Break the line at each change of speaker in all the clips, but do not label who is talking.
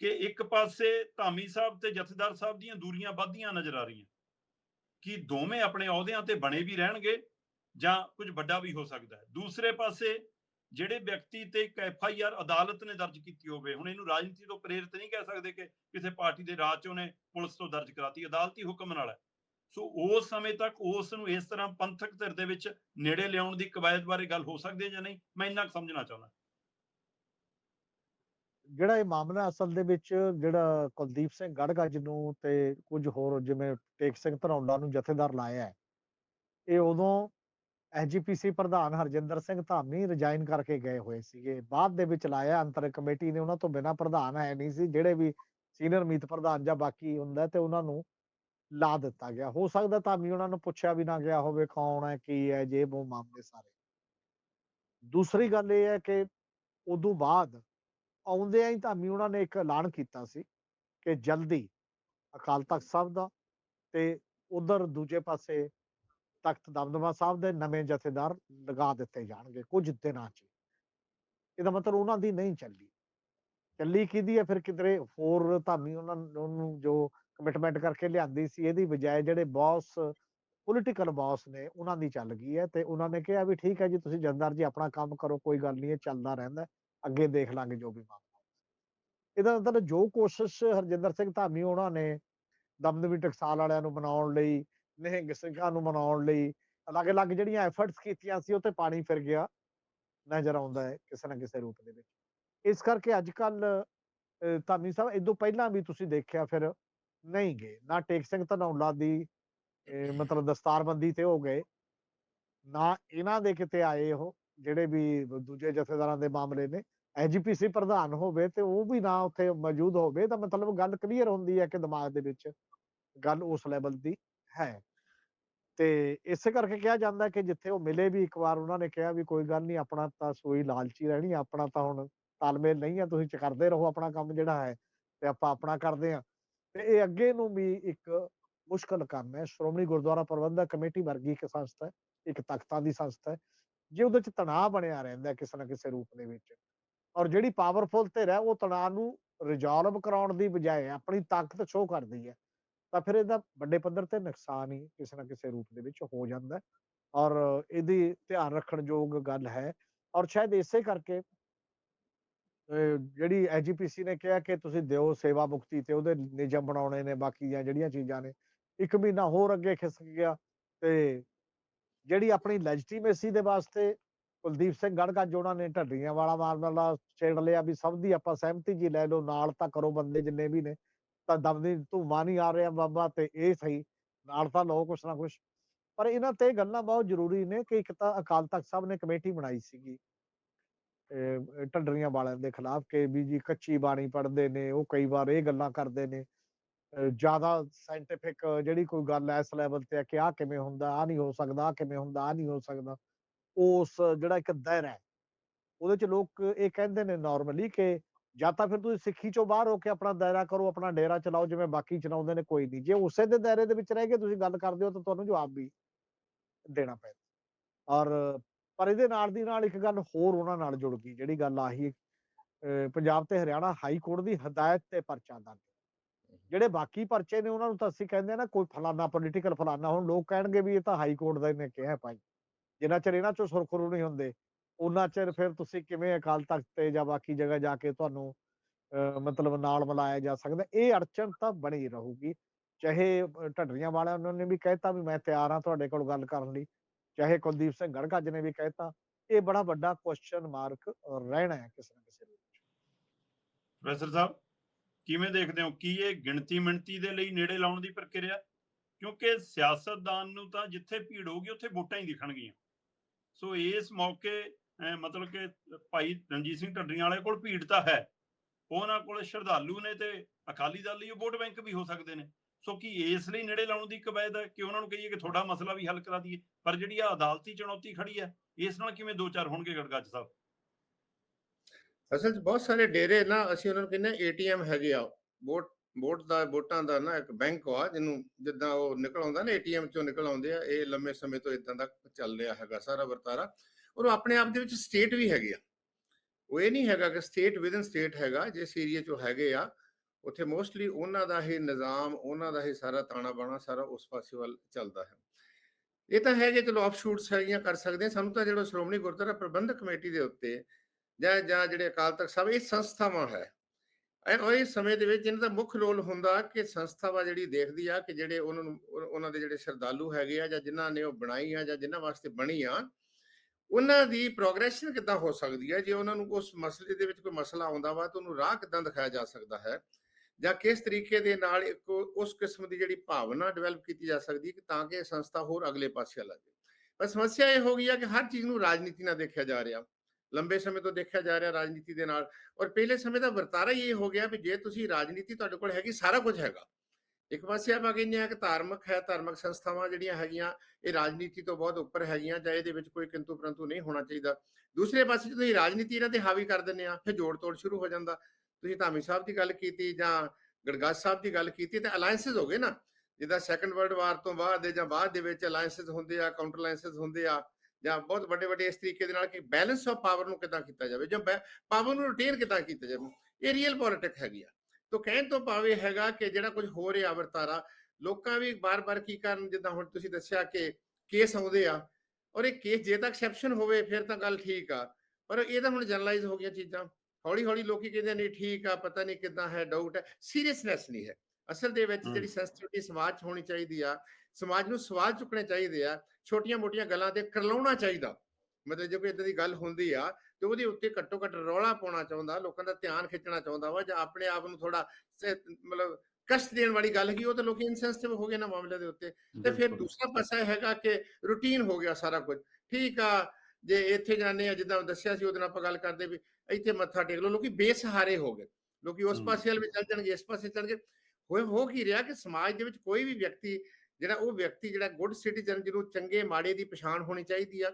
ਕਿ ਇੱਕ ਪਾਸੇ ਧਾਮੀ ਸਾਹਿਬ ਤੇ ਜਥੇਦਾਰ ਸਾਹਿਬ ਦੀਆਂ ਦੂਰੀਆਂ ਵੱਧਦੀਆਂ ਨਜ਼ਰ ਆ ਰਹੀਆਂ। ਕਿ ਦੋਵੇਂ ਆਪਣੇ ਅਹੁਦਿਆਂ ਤੇ ਬਣੇ ਵੀ ਰਹਿਣਗੇ ਜਾਂ ਕੁਝ ਵੱਡਾ ਵੀ ਹੋ ਸਕਦਾ ਹੈ? ਦੂਸਰੇ ਪਾਸੇ ਜਿਹੜੇ ਵਿਅਕਤੀ ਤੇ ਇੱਕ ਐਫ ਆਈ ਆਰ ਅਦਾਲਤ ਨੇ ਦਰਜ ਕੀਤੀ ਹੋਵੇ, ਹੁਣ ਇਹਨੂੰ ਰਾਜਨੀਤੀ ਤੋਂ ਪ੍ਰੇਰਿਤ ਨਹੀਂ ਕਹਿ ਸਕਦੇ ਕਿ ਕਿਸੇ ਪਾਰਟੀ ਦੇ ਰਾਜ ਚ ਉਹਨੇ ਪੁਲਿਸ ਤੋਂ ਦਰਜ ਕਰਾਤੀ, ਅਦਾਲਤੀ ਹੁਕਮ ਨਾਲ ਹੈ। ਸੋ ਉਸ ਸਮੇਂ ਤੱਕ ਉਸ ਨੂੰ ਇਸ ਤਰ੍ਹਾਂ ਪੰਥਕ ਧਿਰ ਦੇ ਵਿੱਚ ਨੇੜੇ ਲਿਆਉਣ ਦੀ ਕਵਾਇਦ ਬਾਰੇ ਗੱਲ ਹੋ ਸਕਦੀ ਹੈ ਜਾਂ ਨਹੀਂ, ਮੈਂ ਇੰਨਾ ਕੁ ਸਮਝਣਾ ਚਾਹੁੰਦਾ।
ਜਿਹੜਾ ਇਹ ਮਾਮਲਾ ਅਸਲ ਦੇ ਵਿੱਚ ਜਿਹੜਾ ਕੁਲਦੀਪ ਸਿੰਘ ਗੜਗੱਜ ਨੂੰ ਤੇ ਕੁਝ ਹੋਰ ਜਿਵੇਂ ਟੇਕ ਸਿੰਘ ਧਨੌਲਾ ਨੂੰ ਜਥੇਦਾਰ ਲਾਇਆ ਹੈ, ਇਹ ਉਦੋਂ ਐਸਜੀਪੀਸੀ ਪ੍ਰਧਾਨ ਹਰਜਿੰਦਰ ਸਿੰਘ ਧਾਮੀ ਰਿਜ਼ਾਈਨ ਕਰਕੇ ਗਏ ਹੋਏ ਸੀਗੇ। ਬਾਅਦ ਦੇ ਵਿੱਚ ਲਾਇਆ ਅੰਤਰ ਕਮੇਟੀ ਨੇ, ਉਹਨਾਂ ਤੋਂ ਬਿਨਾਂ ਪ੍ਰਧਾਨ ਹੈ ਨਹੀਂ ਸੀ, ਜਿਹੜੇ ਵੀ ਸੀਨੀਅਰ ਮੀਤ ਪ੍ਰਧਾਨ ਜਾਂ ਬਾਕੀ ਹੁੰਦਾ ਤੇ ਉਹਨਾਂ ਨੂੰ ਲਾ ਦਿੱਤਾ ਗਿਆ। ਹੋ ਸਕਦਾ ਧਾਮੀ ਉਹਨਾਂ ਨੂੰ ਪੁੱਛਿਆ ਵੀ ਨਾ ਗਿਆ ਹੋਵੇ ਕੌਣ ਹੈ, ਕੀ ਹੈ ਜੇ ਉਹ ਮਾਮਲੇ ਸਾਰੇ। ਦੂਸਰੀ ਗੱਲ ਇਹ ਹੈ ਕਿ ਉਦੋਂ ਬਾਅਦ ਆਉਂਦਿਆਂ ਹੀ ਧਾਮੀ ਉਹਨਾਂ ਨੇ ਇੱਕ ਐਲਾਨ ਕੀਤਾ ਸੀ ਕਿ ਜਲਦੀ ਅਕਾਲ ਤਖਤ ਸਾਹਿਬ ਦਾ ਤੇ ਉਧਰ ਦੂਜੇ ਪਾਸੇ ਤਖਤ ਦਮਦਮਾ ਸਾਹਿਬ ਦੇ ਨਵੇਂ ਜਥੇਦਾਰ ਲਗਾ ਦਿੱਤੇ ਜਾਣਗੇ ਕੁਝ ਦਿਨਾਂ 'ਚ ਇਹਦਾ ਮਤਲਬ ਉਹਨਾਂ ਦੀ ਨਹੀਂ ਚੱਲੀ। ਚੱਲੀ ਕਿਹਦੀ ਹੈ? ਫਿਰ ਕਿਧਰੇ ਹੋਰ ਧਾਮੀ ਉਹਨਾਂ ਨੂੰ ਜੋ ਕਮਿਟਮੈਂਟ ਕਰਕੇ ਲਿਆਂਦੀ ਸੀ, ਇਹਦੀ ਬਜਾਏ ਜਿਹੜੇ ਬੌਸ ਪੋਲੀਟੀਕਲ ਬੌਸ ਨੇ, ਉਹਨਾਂ ਦੀ ਚੱਲ ਗਈ ਹੈ ਤੇ ਉਹਨਾਂ ਨੇ ਕਿਹਾ ਵੀ ਠੀਕ ਹੈ ਜੀ, ਤੁਸੀਂ ਜਥੇਦਾਰ ਜੀ ਆਪਣਾ ਕੰਮ ਕਰੋ, ਕੋਈ ਗੱਲ ਨਹੀਂ, ਇਹ ਚੱਲਦਾ ਰਹਿੰਦਾ, ਅੱਗੇ ਦੇਖ ਲਾਂਗੇ ਜੋ ਵੀ ਮਾਮਲਾ। ਇਹਦਾ ਮਤਲਬ ਜੋ ਕੋਸ਼ਿਸ਼ ਹਰਜਿੰਦਰ ਸਿੰਘ ਧਾਮੀ ਉਹਨਾਂ ਨੇ ਦਮਦਮੀ ਟਕਸਾਲ ਵਾਲਿਆਂ ਨੂੰ ਬਣਾਉਣ ਲਈ, ਨਿਹੰਗ ਸਿੰਘਾਂ ਨੂੰ ਮਨਾਉਣ ਲਈ, ਅਲੱਗ-ਅਲੱਗ ਜਿਹੜੀਆਂ ਐਫਰਟਸ ਕੀਤੀਆਂ ਸੀ ਉਹ ਤੇ ਪਾਣੀ ਫਿਰ ਗਿਆ, ਨਜ਼ਰ ਆਉਂਦਾ ਹੈ ਕਿਸੇ ਨਾ ਕਿਸੇ ਰੂਪ ਦੇ ਵਿੱਚ। ਇਸ ਕਰਕੇ ਅੱਜ ਕੱਲ ਧਾਮੀ ਸਾਹਿਬ ਇਦੋਂ ਪਹਿਲਾਂ ਵੀ ਤੁਸੀਂ ਦੇਖਿਆ ਫਿਰ ਨਹੀਂ ਗਏ, ਨਾ ਟੇਕ ਸਿੰਘ ਧਨੌਲਾ ਦੀ ਮਤਲਬ ਦਸਤਾਰਬੰਦੀ ਤੇ ਹੋ ਗਏ, ਨਾ ਇਹਨਾਂ ਦੇ ਕਿਤੇ ਆਏ ਉਹ, ਜਿਹੜੇ ਵੀ ਦੂਜੇ ਜਥੇਦਾਰਾਂ ਦੇ ਮਾਮਲੇ ਨੇ ਐਜੀਪੀਸੀ ਪ੍ਰਧਾਨ ਹੋਵੇ ਤੇ ਉਹ ਵੀ ਨਾ ਉੱਥੇ ਮੌਜੂਦ ਹੋਵੇ, ਤਾਂ ਮਤਲਬ ਗੱਲ ਕਲੀਅਰ ਹੁੰਦੀ ਹੈ ਕਿ ਦਿਮਾਗ ਦੇ ਵਿੱਚ ਗੱਲ ਉਸ ਲੈਵਲ ਦੀ ਹੈ। ਤੇ ਇਸੇ ਕਰਕੇ ਕਿਹਾ ਜਾਂਦਾ ਕਿ ਜਿੱਥੇ ਉਹ ਮਿਲੇ ਵੀ ਇੱਕ ਵਾਰ, ਉਹਨਾਂ ਨੇ ਕਿਹਾ ਵੀ ਕੋਈ ਗੱਲ ਨਹੀਂ, ਆਪਣਾ ਤਾਂ ਸੋਈ ਲਾਲਚੀ ਰਹਿਣੀ, ਆਪਣਾ ਤਾਂ ਹੁਣ ਤਾਲਮੇਲ ਨਹੀਂ ਆ, ਤੁਸੀਂ ਕਰਦੇ ਰਹੋ ਆਪਣਾ ਕੰਮ ਜਿਹੜਾ ਹੈ ਤੇ ਆਪਾਂ ਆਪਣਾ ਕਰਦੇ ਆ ਤੇ ਇਹ ਅੱਗੇ ਨੂੰ ਵੀ ਇੱਕ ਮੁਸ਼ਕਲ ਕੰਮ ਹੈ। ਸ਼੍ਰੋਮਣੀ ਗੁਰਦੁਆਰਾ ਪ੍ਰਬੰਧਕ ਕਮੇਟੀ ਵਰਗੀ ਇੱਕ ਸੰਸਥਾ ਹੈ, ਇੱਕ ਤਖਤਾਂ ਦੀ ਸੰਸਥਾ ਹੈ, ਜੇ ਉਹਦੇ ਚ ਤਣਾਅ ਬਣਿਆ ਰਹਿੰਦਾ ਕਿਸੇ ਨਾ ਕਿਸੇ ਰੂਪ ਦੇ ਵਿੱਚ ਔਰ ਜਿਹੜੀ ਪਾਵਰਫੁਲ ਧਿਰ ਹੈ, ਉਹ ਤਣਾਅ ਨੂੰ ਰਿਜ਼ੋਲਵ ਕਰਾਉਣ ਦੀ ਬਜਾਏ ਆਪਣੀ ਤਾਕਤ ਸ਼ੋਅ ਕਰਦੀ ਹੈ। ਤਾਂ ਫਿਰ ਇਹਦਾ ਵੱਡੇ ਪੱਧਰ ਤੇ ਨੁਕਸਾਨ ਹੀ ਕਿਸੇ ਨਾ ਕਿਸੇ ਰੂਪ ਦੇ ਵਿੱਚ ਹੋ ਜਾਂਦਾ ਔਰ ਇਹਦੀ ਧਿਆਨ ਰੱਖਣ ਯੋਗ ਗੱਲ ਹੈ ਔਰ ਸ਼ਾਇਦ ਇਸੇ ਕਰਕੇ ਅਹ ਜਿਹੜੀ ਐਜੀਪੀਸੀ ਨੇ ਕਿਹਾ ਕਿ ਤੁਸੀਂ ਦਿਓ ਸੇਵਾ ਮੁਕਤੀ ਤੇ ਉਹਦੇ ਨਿਯਮ ਬਣਾਉਣੇ ਨੇ, ਬਾਕੀ ਦੀਆਂ ਜਿਹੜੀਆਂ ਚੀਜ਼ਾਂ ਨੇ, ਇੱਕ ਮਹੀਨਾ ਹੋਰ ਅੱਗੇ ਖਿਸਕ ਗਿਆ ਤੇ ਜਿਹੜੀ ਆਪਣੀ ਲੈਜੀਟੀਮੇਸੀ ਦੇ ਵਾਸਤੇ ਕੁਲਦੀਪ ਸਿੰਘ ਗੜਗੱਜ ਉਹਨਾਂ ਨੇ ਢੱਡੀਆਂ ਵਾਲਾ ਮਾਰਮਲਾ ਛੇੜ ਲਿਆ ਵੀ ਸਭ ਦੀ ਆਪਾਂ ਸਹਿਮਤੀ ਜੀ ਲੈ ਲਓ, ਨਾਲ ਤਾਂ ਕਰੋ ਬੰਦੇ ਜਿੰਨੇ ਵੀ ਨੇ, ਤਾਂ ਦਮਦੀ ਧੂਮਾ ਨਹੀਂ ਆ ਰਿਹਾ ਬਾਬਾ ਤੇ ਇਹ ਸਹੀ, ਨਾਲ ਤਾਂ ਲਓ ਕੁਛ ਨਾ ਕੁਛ। ਪਰ ਇਹਨਾਂ ਤੇ ਗੱਲਾਂ ਬਹੁਤ ਜ਼ਰੂਰੀ ਨੇ ਕਿ ਇੱਕ ਤਾਂ ਅਕਾਲ ਤਖਤ ਸਾਹਿਬ ਨੇ ਕਮੇਟੀ ਬਣਾਈ ਸੀਗੀ ਢੱਡਰੀਆਂ ਵਾਲਿਆਂ ਦੇ ਖਿਲਾਫ ਕਿ ਵੀ ਜੀ ਕੱਚੀ ਬਾਣੀ ਪੜ੍ਹਦੇ ਨੇ, ਉਹ ਕਈ ਵਾਰ ਇਹ ਗੱਲਾਂ ਕਰਦੇ ਨੇ ਜ਼ਿਆਦਾ ਸਾਇੰਟਿਫਿਕ ਜਿਹੜੀ ਕੋਈ ਗੱਲ ਐ ਇਸ ਲੈਵਲ ਤੇ ਆ ਕਿ ਆ ਕਿਵੇਂ ਹੁੰਦਾ ਆ ਨਹੀਂ ਹੋ ਸਕਦਾ ਆ ਕਿਵੇਂ ਹੁੰਦਾ ਆ ਨਹੀਂ ਹੋ ਸਕਦਾ। ਉਸ ਜਿਹੜਾ ਇੱਕ ਦਾਇਰਾ ਹੈ, ਉਹਦੇ ਚ ਲੋਕ ਇਹ ਕਹਿੰਦੇ ਨੇ ਨਾਰਮਲੀ ਕਿ ਜਾਂ ਤਾਂ ਫਿਰ ਤੁਸੀਂ ਸਿੱਖੀ ਚੋਂ ਬਾਹਰ ਹੋ ਕੇ ਆਪਣਾ ਦਾਇਰਾ ਕਰੋ, ਆਪਣਾ ਡੇਰਾ ਚਲਾਓ, ਜਿਵੇਂ ਬਾਕੀ ਚਲਾਉਂਦੇ ਨੇ, ਕੋਈ ਨਹੀਂ। ਜੇ ਉਸੇ ਦੇ ਦਾਇਰੇ ਦੇ ਵਿੱਚ ਰਹਿ ਕੇ ਤੁਸੀਂ ਗੱਲ ਕਰਦੇ ਹੋ ਤਾਂ ਤੁਹਾਨੂੰ ਜਵਾਬ ਵੀ ਦੇਣਾ ਪੈਂਦਾ ਔਰ ਪਰ ਇਹਦੇ ਨਾਲ ਦੀ ਨਾਲ ਇੱਕ ਗੱਲ ਹੋਰ ਉਹਨਾਂ ਨਾਲ ਜੁੜ ਗਈ, ਜਿਹੜੀ ਗੱਲ ਆਹੀ ਪੰਜਾਬ ਤੇ ਹਰਿਆਣਾ ਹਾਈ ਕੋਰਟ ਦੀ ਹਦਾਇਤ ਤੇ ਪਰਚਾ ਦਰਜ। ਜਿਹੜੇ ਬਾਕੀ ਪਰਚੇ ਨੇ ਉਹਨਾਂ ਨੂੰ ਤਾਂ ਅਸੀਂ ਕਹਿੰਦੇ ਆ ਨਾ, ਕੋਈ ਫਲਾਨਾ ਪੋਲੀਟੀਕਲ ਫਲਾਨਾ, ਹੁਣ ਲੋਕ ਕਹਿਣਗੇ ਵੀ ਇਹ ਤਾਂ ਹਾਈ ਕੋਰਟ ਦਾ ਇਹਨੇ ਕਿਹਾ ਭਾਈ। ਜਿੰਨਾ ਚਿਰ ਇਹਨਾਂ ਚੋਂ ਸੁਰਖਰੂ ਨਹੀਂ ਹੁੰਦੇ ਉਹਨਾਂ ਚਿਰ ਫਿਰ ਤੁਸੀਂ ਕਿਵੇਂ ਅਕਾਲ ਤਖਤ ਤੇ ਜਾਂ ਬਾਕੀ ਜਗ੍ਹਾ ਜਾ ਕੇ ਤੁਹਾਨੂੰ, ਅਹ, ਮਤਲਬ ਨਾਲ ਮਿਲਾਇਆ ਜਾ ਸਕਦਾ, ਇਹ ਅੜਚਣ ਤਾਂ ਬਣੀ ਰਹੂਗੀ। ਚਾਹੇ ਢੱਡਰੀਆਂ ਵਾਲਿਆਂ ਉਹਨਾਂ ਨੇ ਵੀ ਕਹਿਤਾ ਵੀ ਮੈਂ ਤਿਆਰ ਹਾਂ ਤੁਹਾਡੇ ਕੋਲ ਗੱਲ ਕਰਨ ਲਈ, ਚਾਹੇ ਕੁਲਦੀਪ ਸਿੰਘ ਗੜਗੱਜ ਨੇ ਵੀ ਕਹਿਤਾ ਇਹ ਬੜਾ ਵੱਡਾ ਕੁਐਸਚਨ ਮਾਰਕ ਰਹਿਣਾ ਹੈ ਕਿਸੇ ਨਾ ਕਿਸੇ ਵਿੱਚ
ਪ੍ਰੋਫੈਸਰ ਸਾਹਿਬ, ਕਿਵੇਂ ਦੇਖਦੇ ਹੋ? ਕੀ ਇਹ ਗਿਣਤੀ ਮਿਣਤੀ ਦੇ ਲਈ ਨੇੜੇ ਲਾਉਣ ਦੀ ਪ੍ਰਕਿਰਿਆ? ਕਿਉਂਕਿ ਸਿਆਸਤਦਾਨ ਨੂੰ ਤਾਂ ਜਿੱਥੇ ਭੀੜ ਹੋਊਗੀ ਉੱਥੇ ਵੋਟਾਂ ਹੀ ਦਿਖਣਗੀਆਂ। ਸੋ ਇਸ ਮੌਕੇ ਮਤਲਬ ਕਿ ਭਾਈ ਰਣਜੀਤ ਸਿੰਘ ਢੱਡਰੀਆਂ ਵਾਲੇ ਕੋਲ ਭੀੜ ਤਾਂ ਹੈ। ਉਹਨਾਂ ਕੋਲ ਸ਼ਰਧਾਲੂ ਨੇ ਤੇ ਅਕਾਲੀ ਦਲ ਲਈ ਵੋਟ ਬੈਂਕ ਵੀ ਹੋ ਸਕਦੇ ਨੇ। ਸੋ ਕੀ ਇਸ ਲਈ ਨੇੜੇ ਲਾਉਣ ਦੀ ਕਵਾਇਦ ਹੈ ਕਿ ਉਹਨਾਂ ਨੂੰ ਕਹੀਏ ਕਿ ਤੁਹਾਡਾ ਮਸਲਾ ਵੀ ਹੱਲ ਕਰਾ ਦਈਏ, ਪਰ ਜਿਹੜੀ ਆ ਅਦਾਲਤੀ ਚੁਣੌਤੀ ਖੜੀ ਹੈ, ਇਸ ਨਾਲ ਕਿਵੇਂ ਦੋ ਚਾਰ ਹੋਣਗੇ ਗੜਗੱਜ ਸਾਹਿਬ?
ਅਸਲ 'ਚ ਬਹੁਤ ਸਾਰੇ ਡੇਰੇ ਨਾ, ਅਸੀਂ ਉਹਨਾਂ ਨੂੰ ਕਹਿੰਦੇ ਏਟੀਐਮ ਹੈਗੇ ਆ। ਵੋਟ ਵੋਟ ਦਾ, ਵੋਟਾਂ ਦਾ ਨਾ ਇੱਕ ਬੈਂਕ ਆ, ਜਿਹਨੂੰ ਜਿੱਦਾਂ ਉਹ ਨਿਕਲ ਆਉਂਦਾ ਨਾ, ਏਟੀਐਮ ਚੋਂ ਨਿਕਲ ਆਉਂਦੇ ਆ, ਇਹ ਲੰਮੇ ਸਮੇਂ ਤੋਂ ਇਦਾਂ ਦਾ ਚੱਲ ਰਿਹਾ ਹੈਗਾ ਸਾਰਾ ਵਰਤਾਰਾ। ਔਰ ਉਹ ਆਪਣੇ ਆਪ ਦੇ ਵਿੱਚ ਸਟੇਟ ਵੀ ਹੈਗੇ ਆ। ਉਹ ਇਹ ਨਹੀਂ ਹੈਗਾ ਕਿ ਸਟੇਟ ਵਿਦਨ ਸਟੇਟ ਹੈਗਾ, ਜਿਸ ਏਰੀਆ ਚੋਂ ਹੈਗੇ ਆ, ਉੱਥੇ ਮੋਸਟਲੀ ਉਹਨਾਂ ਦਾ ਹੀ ਨਿਜ਼ਾਮ, ਉਹਨਾਂ ਦਾ ਹੀ ਸਾਰਾ ਤਾਣਾ ਬਾਣਾ, ਸਾਰਾ ਉਸ ਪਾਸੇ ਵੱਲ ਚੱਲਦਾ ਹੈ। ਇਹ ਤਾਂ ਹੈ ਕਿ ਚਲੋ ਆਫਸ਼ੂਟਸ ਹੈਗੀਆਂ ਕਰ ਸਕਦੇ ਹਾਂ ਸਾਨੂੰ ਤਾਂ ਜਿਹੜਾ ਸ਼੍ਰੋਮਣੀ ਗੁਰਦੁਆਰਾ ਪ੍ਰਬੰਧਕ ਕਮੇਟੀ ਦੇ ਉੱਤੇ ਜਾਂ ਜਾਂ ਜਿਹੜੇ ਅਕਾਲ ਤਖਤ ਸਾਹਿਬ, ਇਹ ਸੰਸਥਾਵਾਂ ਹੈ। ਉਹ ਇਸ ਸਮੇਂ ਦੇ ਵਿੱਚ ਇਹਨਾਂ ਦਾ ਮੁੱਖ ਰੋਲ ਹੁੰਦਾ ਕਿ ਸੰਸਥਾ ਵਾ ਜਿਹੜੀ ਦੇਖਦੀ ਆ ਕਿ ਜਿਹੜੇ ਉਹਨਾਂ ਨੂੰ ਉਹਨਾਂ ਦੇ ਜਿਹੜੇ ਸ਼ਰਧਾਲੂ ਹੈਗੇ ਆ ਜਾਂ ਜਿਨ੍ਹਾਂ ਨੇ ਉਹ ਬਣਾਈ ਆ ਜਾਂ ਜਿਨ੍ਹਾਂ ਵਾਸਤੇ ਬਣੀ ਆ, ਉਹਨਾਂ ਦੀ ਪ੍ਰੋਗਰੈਸ਼ਨ ਕਿੱਦਾਂ ਹੋ ਸਕਦੀ ਹੈ ਜੇ ਉਹਨਾਂ ਨੂੰ ਉਸ ਮਸਲੇ ਦੇ ਵਿੱਚ ਕੋਈ ਮਸਲਾ ਆਉਂਦਾ ਵਾ ਤਾਂ ਉਹਨੂੰ ਰਾਹ ਕਿੱਦਾਂ ਦਿਖਾਇਆ ਜਾ ਸਕਦਾ ਹੈ? ਜਾਂ ਕਿਸ ਤਰੀਕੇ ਦੇ ਨਾਲ ਇੱਕ ਉਸ ਕਿਸਮ ਦੀ ਜਿਹੜੀ ਭਾਵਨਾ ਡਿਵੈਲਪ ਕੀਤੀ ਜਾ ਸਕਦੀ ਕਿ ਤਾਂ ਕਿ ਸੰਸਥਾ ਹੋਰ ਅਗਲੇ ਪਾਸੇ ਲੱਗੇ ਪਰ ਸਮੱਸਿਆ ਇਹ ਹੋ ਗਈ ਆ ਕਿ ਹਰ ਚੀਜ਼ ਨੂੰ ਰਾਜਨੀਤੀ ਨਾਲ ਦੇਖਿਆ ਜਾ ਰਿਹਾ। ਲੰਬੇ ਸਮੇਂ ਤੋਂ ਦੇਖਿਆ ਜਾ ਰਿਹਾ ਰਾਜਨੀਤੀ ਦੇ ਨਾਲ ਔਰ ਪਹਿਲੇ ਸਮੇਂ ਦਾ ਵਰਤਾਰਾ ਹੀ ਇਹ ਹੋ ਗਿਆ ਵੀ ਜੇ ਤੁਸੀਂ ਰਾਜਨੀਤੀ ਤੁਹਾਡੇ ਕੋਲ ਹੈਗੀ, ਸਾਰਾ ਕੁਝ ਹੈਗਾ। ਇੱਕ ਪਾਸੇ ਆਪਾਂ ਕਹਿੰਦੇ ਆ ਕਿ ਧਾਰਮਿਕ ਹੈ, ਧਾਰਮਿਕ ਸੰਸਥਾਵਾਂ ਜਿਹੜੀਆਂ ਹੈਗੀਆਂ, ਇਹ ਰਾਜਨੀਤੀ ਤੋਂ ਬਹੁਤ ਉੱਪਰ ਹੈਗੀਆਂ ਜਾਂ ਇਹਦੇ ਵਿੱਚ ਕੋਈ ਕਿੰਤੂ ਪਰੰਤੂ ਨਹੀਂ ਹੋਣਾ ਚਾਹੀਦਾ। ਦੂਸਰੇ ਪਾਸੇ ਜਦੋਂ ਤੁਸੀਂ ਰਾਜਨੀਤੀ ਇਹਨਾਂ ਤੇ ਹਾਵੀ ਕਰ ਦਿੰਦੇ ਆ ਫਿਰ ਜੋੜ ਤੋੜ ਸ਼ੁਰੂ ਹੋ ਜਾਂਦਾ। ਤੁਸੀਂ ਧਾਮੀ ਸਾਹਿਬ ਦੀ ਗੱਲ ਕੀਤੀ ਜਾਂ ਗੜਗਾਜ ਸਾਹਿਬ ਦੀ ਗੱਲ ਕੀਤੀ ਤੇ ਅਲਾਈਅੰਸਸ ਹੋ ਗਏ ਨਾ। ਜਿੱਦਾਂ ਸੈਕੰਡ ਵਰਲਡ ਵਾਰ ਤੋਂ ਬਾਅਦ ਦੇ ਜਾਂ ਬਾਅਦ ਦੇ ਵਿੱਚ ਅਲਾਈਅੰਸਸ ਹੁੰਦੇ ਆ ਕਾਊਂਟਰ ਅਲਾਈਅੰਸਸ ਹੁੰਦੇ ਆ। ਜਾਂ ਬਹੁਤ ਵੱਡੇ ਵੱਡੇ ਇਸ ਤਰੀਕੇ ਦੇ ਨਾਲ ਕਿ ਬੈਲੈਂਸ ਆਫ ਪਾਵਰ ਨੂੰ ਕਿੱਦਾਂ ਕੀਤਾ ਜਾਵੇ ਜਾਂ ਪਾਵਰ ਨੂੰ ਰਿਟੇਨ ਕਿੱਦਾਂ ਕੀਤਾ ਜਾਵੇ ਇਹ ਰੀਅਲ ਪੋਲਿਟਿਕ ਹੈਗੀ ਆ। ਤੋਂ ਕਹਿਣ ਤੋਂ ਭਾਵੇਂ ਹੈਗਾ ਕਿ ਜਿਹੜਾ ਕੁਝ ਹੋ ਰਿਹਾ ਵਰਤਾਰਾ ਲੋਕਾਂ ਵੀ ਬਾਰ-ਬਾਰ ਕੀ ਕਰਨ ਜਿੱਦਾਂ ਹੁਣ ਤੁਸੀਂ ਦੱਸਿਆ ਕਿ ਕੇਸ ਆਉਂਦੇ ਆ ਔਰ ਇਹ ਕੇਸ ਜੇ ਤਾਂ ਐਕਸੈਪਸ਼ਨ ਹੋਵੇ ਫਿਰ ਤਾਂ ਗੱਲ ਠੀਕ ਆ। ਪਰ ਇਹ ਤਾਂ ਹੁਣ ਜਨਰਲਾਈਜ਼ ਹੋ ਗਈਆਂ ਚੀਜ਼ਾਂ। ਹੌਲੀ ਹੌਲੀ ਲੋਕੀ ਕਹਿੰਦੇ ਨਹੀਂ ਠੀਕ ਆ ਪਤਾ ਨਹੀਂ ਕਿੱਦਾਂ ਹੈ ਡਾਊਟ ਹੈ। ਸੀਰੀਅਸਨੈਸ ਨਹੀਂ ਹੈ। ਅਸਲ ਦੇ ਵਿੱਚ। ਜਿਹੜੀ ਸੈਂਸਿਟੀਵਿਟੀ ਸਮਾਜ 'ਚ ਹੋਣੀ ਚਾਹੀਦੀ ਆ ਸਮਾਜ ਨੂੰ ਸਵਾਲ ਚੁੱਕਣੇ ਚਾਹੀਦੇ ਆ ਛੋਟੀਆਂ-ਮੋਟੀਆਂ ਗੱਲਾਂ ਤੇ ਕਰਲਾਉਣਾ ਚਾਹੀਦਾ। ਮਤਲਬ ਜੇ ਕੋਈ ਇਦਾਂ ਦੀ ਗੱਲ ਹੁੰਦੀ ਆ ਤੇ ਉਹਦੇ ਉੱਤੇ ਘੱਟੋ ਘੱਟ ਰੌਲਾ ਪਾਉਣਾ ਚਾਹੁੰਦਾ ਲੋਕਾਂ ਦਾ ਧਿਆਨ ਖਿੱਚਣਾ ਚਾਹੁੰਦਾ ਵਾ ਜਾਂ ਆਪਣੇ ਆਪ ਨੂੰ ਥੋੜਾ ਮਤਲਬ ਕਸ਼ਟ ਦੇਣ ਵਾਲੀ ਗੱਲ ਹੈਗੀ ਉਹ ਤਾਂ ਲੋਕੀ ਇਨਸੈਂਸਿਟਿਵ ਹੋ ਗਏ ਨਾ ਮਾਮਲੇ ਦੇ ਉੱਤੇ। ਤੇ ਫਿਰ। ਦੂਸਰਾ ਪਾਸਾ ਹੈਗਾ ਕਿ ਰੂਟੀਨ ਹੋ ਗਿਆ ਸਾਰਾ ਕੁਝ। ਠੀਕ ਆ ਜੇ ਇੱਥੇ ਜਾਂਦੇ ਆ ਜਿੱਦਾਂ ਦੱਸਿਆ ਸੀ ਉਹਦੇ ਨਾਲ ਆਪਾਂ ਗੱਲ ਕਰਦੇ ਵੀ ਇੱਥੇ ਮੱਥਾ ਟੇਕ ਲਓ ਲੋਕੀ ਬੇਸਹਾਰੇ ਹੋ ਗਏ। ਲੋਕੀ ਉਸ। ਪਾਸੇ ਵੱਲ ਵੀ ਚੱਲ ਜਾਣਗੇ ਇਸ ਪਾਸੇ ਚੱਲ ਗਏ ਹੋਏ ਹੋ ਕੀ ਰਿਹਾ ਕਿ ਸਮਾਜ ਦੇ ਵਿੱਚ ਕੋਈ ਵੀ ਵਿਅਕਤੀ ਜਿਹੜਾ ਉਹ ਵਿਅਕਤੀ ਜਿਹੜਾ ਗੁੱਡ ਸਿਟੀਜ਼ਨ ਜਿਹਨੂੰ ਚੰਗੇ ਮਾੜੇ ਦੀ ਪਛਾਣ ਹੋਣੀ ਚਾਹੀਦੀ ਆ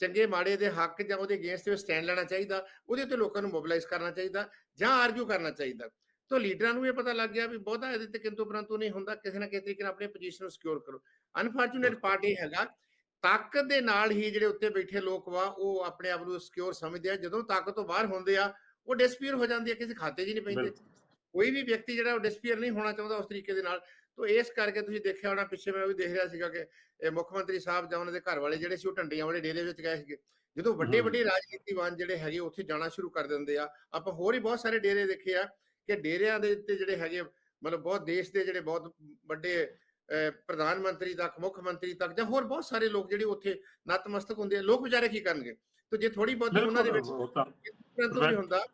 ਚੰਗੇ ਮਾੜੇ ਦੇ ਹੱਕ ਜਾਂ ਉਹਦੇ ਅਗੇਂਸਟ ਤੇ ਸਟੈਂਡ ਲੈਣਾ ਚਾਹੀਦਾ ਉਹਦੇ ਉੱਤੇ ਲੋਕਾਂ ਨੂੰ ਮੋਬਿਲਾਈਜ਼ ਕਰਨਾ ਚਾਹੀਦਾ ਜਾਂ ਆਰਗੂ ਕਰਨਾ ਚਾਹੀਦਾ। ਤਾਂ ਲੀਡਰਾਂ ਨੂੰ ਇਹ ਪਤਾ ਲੱਗ ਗਿਆ ਵੀ ਬਹੁਤਾ ਇਹਦੇ ਤੇ ਕਿੰਤੂ ਪਰੰਤੂ ਨਹੀਂ ਹੁੰਦਾ ਕਿਸੇ ਨਾ ਕਿਸੇ ਤਰੀਕੇ ਨਾਲ ਆਪਣੀ ਪੋਜੀਸ਼ਨ ਨੂੰ ਸਿਕਿਉਰ ਕਰੋ। ਅਨਫੋਰਚੂਨੇਟ ਪਾਰਟ ਇਹ ਹੈਗਾ ਤਾਕਤ ਦੇ ਨਾਲ ਹੀ ਜਿਹੜੇ ਉੱਤੇ ਬੈਠੇ ਲੋਕ ਵਾ ਉਹ ਆਪਣੇ ਆਪ ਨੂੰ ਸਿਕਿਉਰ ਸਮਝਦੇ ਆ ਜਦੋਂ ਤਾਕਤ ਤੋਂ ਬਾਹਰ ਹੁੰਦੇ ਆ ਉਹ ਡਿਸਪੀਅਰ ਹੋ ਜਾਂਦੀ ਹੈ ਕਿਸੇ ਖਾਤੇ 'ਚ ਨਹੀਂ ਪੈਂਦੇ। ਕੋਈ ਵੀ ਵਿਅਕਤੀ ਜਿਹੜਾ ਉਹ ਡਿਸਪੀਅਰ ਨਹੀਂ ਹੋਣਾ ਚਾਹੁੰਦਾ ਉਸ ਤਰੀਕੇ ਦੇ ਨਾਲ। ਤੋਂ ਇਸ ਕਰਕੇ ਤੁਸੀਂ ਦੇਖਿਆ ਹੋਣਾ ਪਿੱਛੇ ਮੈਂ ਵੀ ਦੇਖ ਰਿਹਾ ਸੀਗਾ ਕਿ ਇਹ ਮੁੱਖ ਮੰਤਰੀ ਸਾਹਿਬ ਜਾਂ ਉਹਨਾਂ ਦੇ ਘਰ ਵਾਲੇ ਜਿਹੜੇ ਸੀ ਉਹ ਢੰਡੀਆਂ ਵਾਲੇ ਡੇਰੇ ਵਿੱਚ ਗਏ ਸੀਗੇ। ਜਦੋਂ ਵੱਡੇ। ਵੱਡੇ ਰਾਜਨੀਤੀਵਾਨ ਜਿਹੜੇ ਹੈਗੇ ਉੱਥੇ ਜਾਣਾ ਸ਼ੁਰੂ ਕਰ ਦਿੰਦੇ ਆ। ਆਪਾਂ ਹੋਰ ਹੀ ਬਹੁਤ ਸਾਰੇ ਡੇਰੇ ਦੇਖੇ ਆ ਕਿ ਡੇਰਿਆਂ ਦੇ ਉੱਤੇ ਜਿਹੜੇ ਹੈਗੇ ਮਤਲਬ ਬਹੁਤ ਦੇਸ਼ ਦੇ ਜਿਹੜੇ ਬਹੁਤ ਵੱਡੇ ਪ੍ਰਧਾਨ ਮੰਤਰੀ ਤੱਕ ਮੁੱਖ ਮੰਤਰੀ ਤੱਕ ਜਾਂ ਹੋਰ ਬਹੁਤ ਸਾਰੇ ਲੋਕ ਜਿਹੜੇ ਉੱਥੇ ਨਤਮਸਤਕ ਹੁੰਦੇ ਆ ਲੋਕ ਵਿਚਾਰੇ ਕੀ ਕਰਨਗੇ? ਤੇ ਜੇ ਥੋੜੀ ਬਹੁਤ ਉਹਨਾਂ ਦੇ ਵਿੱਚ ਪਰੰਤੂ ਵੀ ਹੁੰਦਾ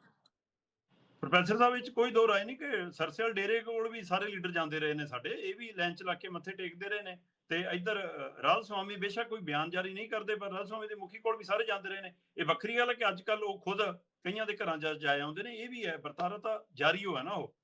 ਪ੍ਰੋਫੈਸਰ ਸਾਹਿਬ ਵਿੱਚ ਕੋਈ ਦੋ ਰਾਏ ਨਹੀਂ ਕਿ ਸਰਸੇਲ ਡੇਰੇ ਕੋਲ ਵੀ ਸਾਰੇ ਲੀਡਰ ਜਾਂਦੇ ਰਹੇ ਨੇ ਸਾਡੇ ਇਹ ਵੀ ਲਾਈਨ ਚ ਲਾ ਕੇ ਮੱਥੇ ਟੇਕਦੇ ਰਹੇ ਨੇ। ਤੇ ਇੱਧਰ ਅ, ਰਾਜ ਸਵਾਮੀ ਬੇਸ਼ੱਕ ਕੋਈ ਬਿਆਨ ਜਾਰੀ ਨਹੀਂ ਕਰਦੇ ਪਰ ਰਾਜ ਸਵਾਮੀ ਦੇ ਮੁਖੀ ਕੋਲ ਵੀ ਸਾਰੇ ਜਾਂਦੇ ਰਹੇ ਨੇ। ਇਹ ਵੱਖਰੀ ਗੱਲ ਹੈ ਕਿ ਅੱਜ ਕੱਲ ਉਹ ਖੁਦ ਕਈਆਂ ਦੇ ਘਰਾਂ ਜਾ ਜਾ ਆਉਂਦੇ ਨੇ ਇਹ ਵੀ ਹੈ ਵਰਤਾਰਾ ਤਾਂ ਜਾਰੀ ਹੋਇਆ ਨਾ ਉਹ।